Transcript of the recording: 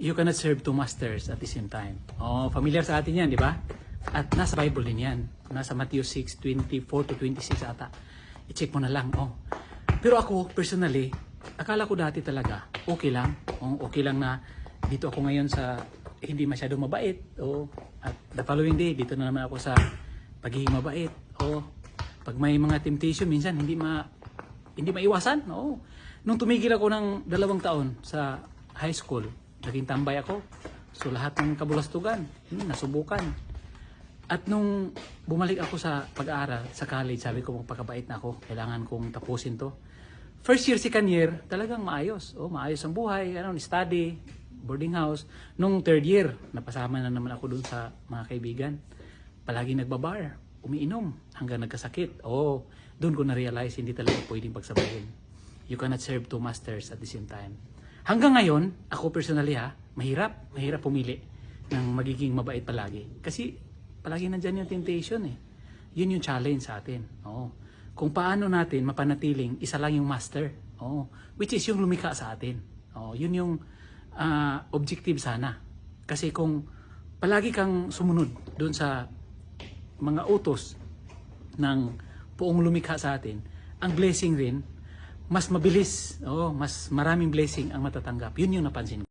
you cannot serve two masters at the same time. Oh, familiar sa atin yan, di ba? At nasa Bible din yan. Nasa Matthew 6, 24 to 26 ata. I-check mo na lang. Oh. Pero ako, personally, akala ko dati talaga, okay lang. Oh, okay lang na dito ako ngayon sa hindi masyadong mabait. Oh. At the following day, dito na naman ako sa pagiging mabait. Oh. Pag may mga temptation, minsan hindi ma hindi maiwasan. Oo. Nung tumigil ako ng dalawang taon sa high school, naging tambay ako. So lahat ng kabulastugan, hmm, nasubukan. At nung bumalik ako sa pag-aaral, sa college, sabi ko magpakabait na ako. Kailangan kong tapusin to. First year, second year, talagang maayos. Oh, maayos ang buhay, ano, study, boarding house. Nung third year, napasama na naman ako dun sa mga kaibigan. Palagi nagbabar, umiinom, hanggang nagkasakit. Oh, doon ko na-realize hindi talaga pwedeng pagsabayin. You cannot serve two masters at the same time. Hanggang ngayon, ako personally ha, mahirap, mahirap pumili ng magiging mabait palagi. Kasi palagi nandyan yung temptation eh. Yun yung challenge sa atin. Oo. Kung paano natin mapanatiling isa lang yung master. Oo. Which is yung lumikha sa atin. Oo. Yun yung ah, objective sana. Kasi kung palagi kang sumunod doon sa mga utos ng poong lumikha sa atin, ang blessing rin, mas mabilis, oh, mas maraming blessing ang matatanggap. Yun yung napansin.